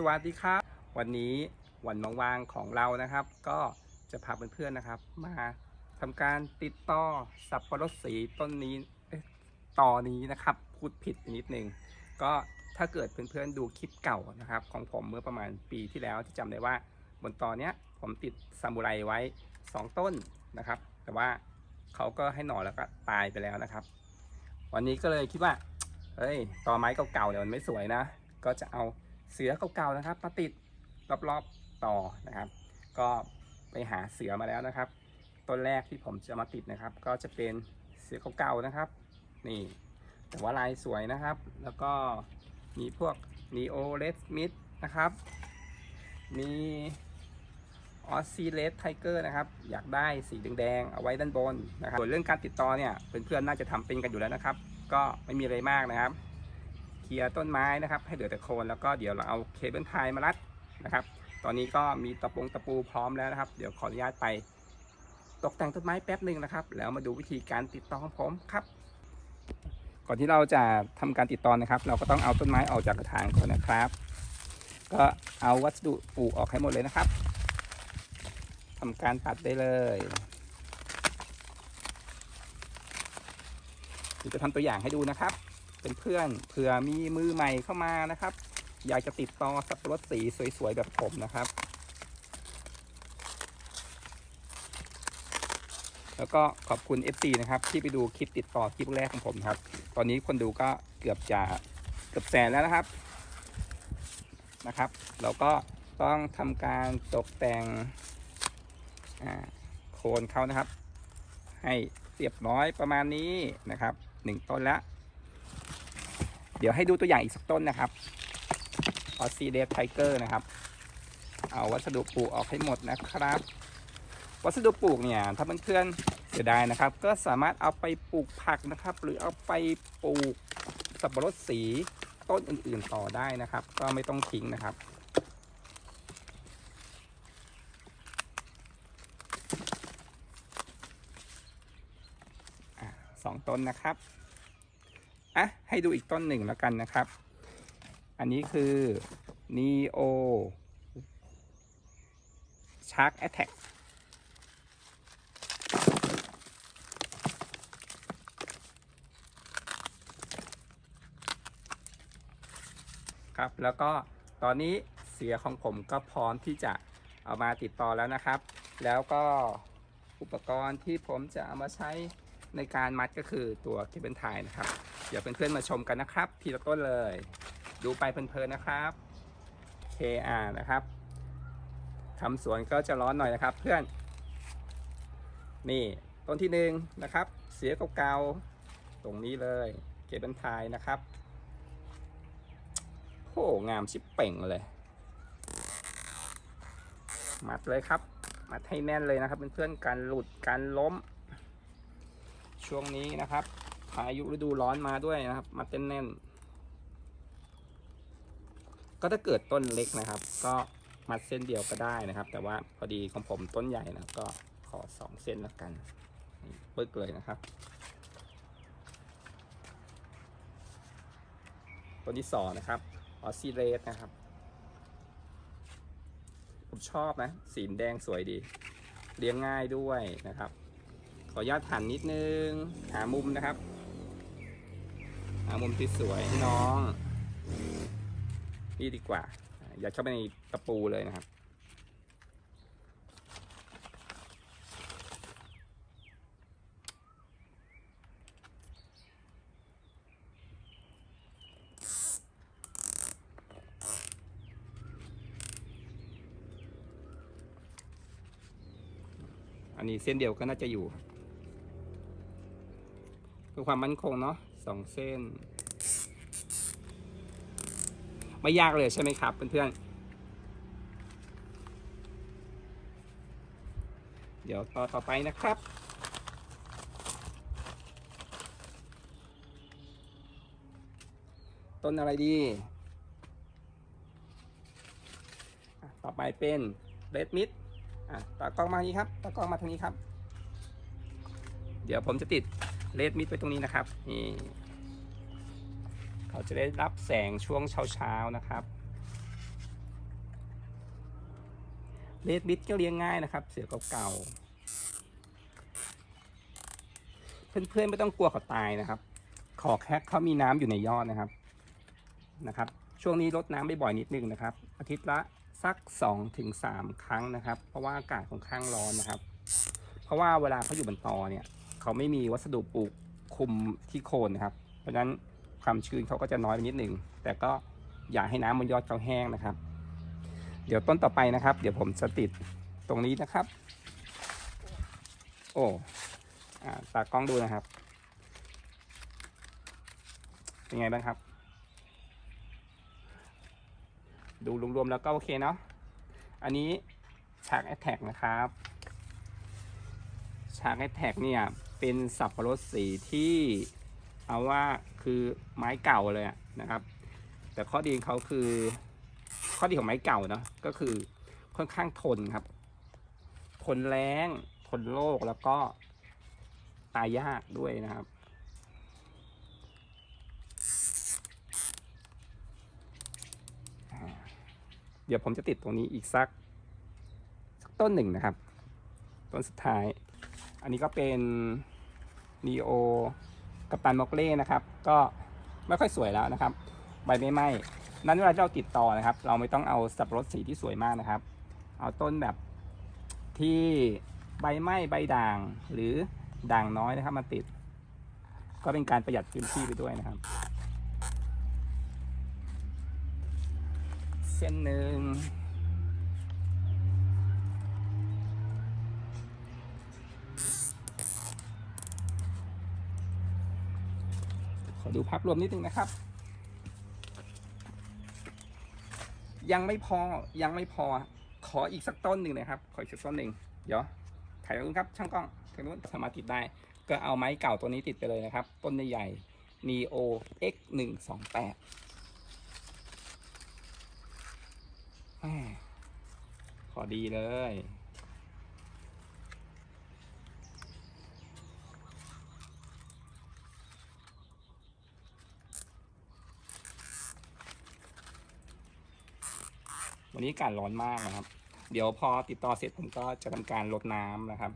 สวัสดีครับ วันนี้วันว่างๆของเรานะครับ ก็จะพาเพื่อนๆนะครับ มาทำการติดต่อสับปะรดสีต้นนี้ต่อนี้นะครับ พูดผิดนิดนึงก็ถ้าเกิดเพื่อนๆดูคลิปเก่านะครับ ของผมเมื่อประมาณปีที่แล้วที่จำได้ว่าบนตอนเนี้ยผมติดซามูไรไว้ 2 ต้นนะครับ แต่ว่าเขาก็ให้หน่อแล้วก็ตายไปแล้วนะครับ วันนี้ก็เลยคิดว่าเฮ้ยตอไม้เก่าๆเนี่ยมันไม่สวยนะ ก็จะเอา เสือเก่าๆนะครับมาติดรอบๆต่อนะครับ ก็ไปหาเสือมาแล้วนะครับต้นแรกที่ผมจะมาติดนะครับ ก็จะเป็นเสือเก่าๆนะครับ นี่ แต่ว่าลายสวยนะครับ แล้วก็มีพวก Neo Red Smith นะครับ มีออสซีเลสไทเกอร์นะครับ อยากได้สีแดงๆเอาไว้ด้านบนนะครับ ส่วนเรื่องการติดต่อเนี่ยเพื่อนๆน่าจะทำเป็นกันอยู่แล้วนะครับ ก็ไม่มีอะไรมากนะครับ เคลียร์ต้นไม้นะครับ ให้เหลือแต่โคนแล้วก็เดี๋ยวเราเอาเคเบิลไทยมารัดนะครับ ตอนนี้ก็มีตะปงตะปูพร้อมแล้วนะครับ เดี๋ยวขออนุญาตไป ตกแต่งต้นไม้แป๊บหนึ่งนะครับ แล้วมาดูวิธีการติดต่อของผมครับ ก่อนที่เราจะทำการติดต่อนะครับ เราก็ต้องเอาต้นไม้ออกจากกระถางก่อนนะครับ ก็เอาวัสดุปลูกออกให้หมดเลยนะครับทำการตัดได้เลยเดี๋ยวจะทำตัวอย่างให้ดูนะครับ เป็นเพื่อนเผื่อมีมือใหม่เข้ามานะครับ อยากจะติดต่อสับปะรดสีสวยๆแบบผมนะครับ แล้วก็ขอบคุณ FC นะครับ ที่ไปดูคลิปติดต่อคลิปแรกของผมครับ ตอนนี้คนดูก็เกือบจะเกือบแสนแล้วนะครับนะครับ เราก็ต้องทำการตกแต่งโคนเขานะครับ ให้เรียบร้อยประมาณนี้นะครับหนึ่งต้นล้ว เดี๋ยวให้ดูตัวอย่างอีกสักต้นนะครับออสซีเดฟไทเกอร์นะครับ เอาวัสดุปลูกออกให้หมดนะครับ วัสดุปลูกเนี่ยถ้าเพื่อนๆเสียดายนะครับ ก็สามารถเอาไปปลูกผักนะครับ หรือเอาไปปลูกสับปะรดสีต้นอื่นๆต่อได้นะครับ ก็ไม่ต้องทิ้งนะครับสองต้นนะครับ อะให้ดูอีกต้นหนึ่งแล้วกันนะครับ อันนี้คือ Neo Shark Attack ครับ แล้วก็ตอนนี้เสียของผมก็พร้อมที่จะเอามาติดต่อแล้วนะครับ แล้วก็อุปกรณ์ที่ผมจะเอามาใช้ในการมัดก็คือตัวเคเบิลไทยนะครับ เดี๋ยวเพื่อนๆมาชมกันนะครับ ทีละต้นเลย ดูไปเพลินๆนะครับ KR นะครับทำสวนก็จะร้อนหน่อยนะครับ เพื่อน นี่ต้นที่หนึ่งนะครับ เสียเก่าๆตรงนี้เลยเคเบิลไทยนะครับโอ้งามชิบเป่งเลย มัดเลยครับ มัดให้แน่นเลยนะครับเพื่อนๆการหลุดการล้ม ช่วงนี้นะครับ พายุฤดูร้อนมาด้วยนะครับมัดแน่น ก็ถ้าเกิดต้นเล็กนะครับ ก็มัดเส้นเดียวก็ได้นะครับ แต่ว่าพอดีของผมต้นใหญ่นะก็ขอสองเส้นแล้วกันปึ๊กเลยนะครับต้นที่สองนะครับออซิเลสนะครับ ผมชอบนะ สีแดงสวยดี เลี้ยงง่ายด้วยนะครับ ขออนุญาตหันนิดนึง หามุมนะครับ หามุมที่สวยให้น้อง นี่ดีกว่า อย่าเข้าไปในตะปูเลยนะครับ อันนี้เส้นเดียวก็น่าจะอยู่เพื่อความมั่นคงเนาะ สองเส้น ไม่ยากเลยใช่ไหมครับเพื่อนๆ เดี๋ยวต่อต่อไปนะครับต้นอะไรดี ต่อไปเป็นเรดมิดอะตากล้องมาทางนี้ครับ ตากล้องมาทางนี้ครับ เดี๋ยวผมจะติดเลดมิดไปตรงนี้นะครับนี่เขาจะได้รับแสงช่วงเช้าๆนะครับเลดบิดก็เลี้ยงง่ายนะครับ เสือเก่าๆเพื่อนๆไม่ต้องกลัวเขาตายนะครับ ขอแค่เขามีน้ำอยู่ในยอดนะครับนะครับ ช่วงนี้ลดน้ำบ่อยๆนิดนึงนะครับ อาทิตย์ละสัก2-3ถึง3ครั้งนะครับ เพราะว่าอากาศค่อนข้างร้อนนะครับ เพราะว่าเวลาเขาอยู่บนตอเนี่ย เขาไม่มีวัสดุปลูกคุมที่โคนนะครับ เพราะฉะนั้นความชื้นเขาก็จะน้อยไปนิดหนึ่งแต่ก็อย่าให้น้ำบนยอดเขาแห้งนะครับ เดี๋ยวต้นต่อไปนะครับ เดี๋ยวผมจะติดตรงนี้นะครับ โอ้อตากล้องดูนะครับ เป็นไงบ้างครับ ดูรวมๆแล้วก็โอเคเนาะอันนี้ฉากแอตแทกนะครับฉากแอตแทกเนี่ย เป็นสับปะรดสีที่เอาว่าคือไม้เก่าเลยนะครับ แต่ข้อดีของเขาคือ ข้อดีของไม้เก่าเนาะก็คือค่อนข้างทนครับ ทนแรงทนโรคแล้วก็ตายยากด้วยนะครับ เดี๋ยวผมจะติดตรงนี้อีกสักสักต้นหนึ่งนะครับ ต้นสุดท้าย อันนี้ก็เป็นนีโอกัปตันมอกเล่นะครับ ก็ไม่ค่อยสวยแล้วนะครับ ใบไม่ไหม้นั้นเวลาเราติดต่อนะครับ เราไม่ต้องเอาสับรดสีที่สวยมากนะครับ เอาต้นแบบที่ใบไหม้ใบด่าง หรือด่างน้อยนะครับมาติด ก็เป็นการประหยัดพื้นที่ไปด้วยนะครับ เส้นหนึ่ง อดูภาพรวมนิดนึงนะครับ ยังไม่พอยังไม่พอ ขออีกสักต้นหนึ่งนะครับ ขออีกสักต้นหนึ่งเดี๋ยวถ่ายตรงนู้นครับ ช่างกล้องถ่ายรงนู้นสามารถติดได้ ก็เอาไม้เก่าตัวนี้ติดไปเลยนะครับ ต้นใหญ่ๆ Neo X 1 2 8แม่พอดีเลย วันนี้อากาศร้อนมากนะครับ เดี๋ยวพอติดต่อเสร็จผมก็จะทำการลดน้ำนะครับ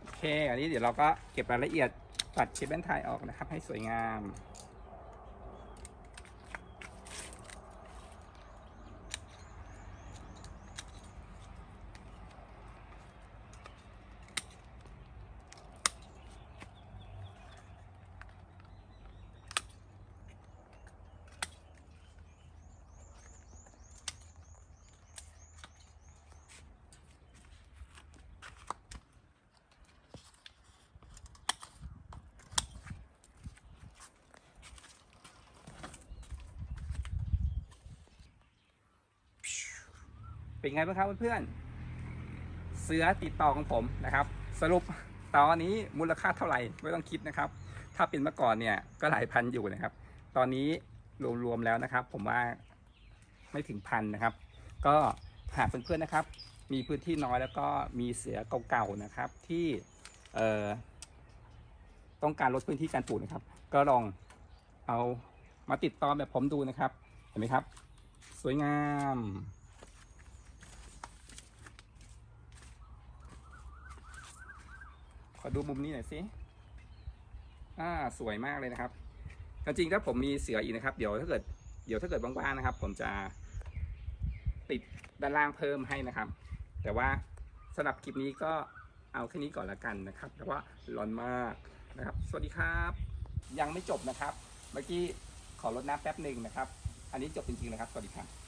โอเค อันนี้เดี๋ยวเราก็เก็บรายละเอียดตัดเชิปแอนไทยออกนะครับ ให้สวยงาม เป็นไงบ้างครับเพื่อนๆเสือติดต่อของผมนะครับ สรุปตอนนี้มูลค่าเท่าไหร่ไม่ต้องคิดนะครับ ถ้าเป็นเมื่อก่อนเนี่ยก็หลายพันอยู่นะครับ ตอนนี้รวมๆแล้วนะครับ ผมว่าไม่ถึงพันนะครับ ก็หากเพื่อนๆนะครับ มีพื้นที่น้อยแล้วก็มีเสือเก่าๆนะครับ ที่ต้องการลดพื้นที่การปลูกนะครับ ก็ลองเอามาติดต่อแบบผมดูนะครับ เห็นไหมครับ สวยงาม ขอดูมุมนี้หน่อยสิอ่าสวยมากเลยนะครับจริงๆถ้าผมมีเสืออีกนะครับ เดี๋ยวถ้าเกิดเดี๋ยวถ้าเกิดว่างๆนะครับ ผมจะติดด้านล่างเพิ่มให้นะครับ แต่ว่าสำหรับคลิปนี้ก็เอาแค่นี้ก่อนละกันนะครับแต่ว่าร้อนมากนะครับ สวัสดีครับ ยังไม่จบนะครับ เมื่อกี้ขอลดน้ำแป๊บหนึ่งนะครับ อันนี้จบจริงๆนะครับ สวัสดีครับ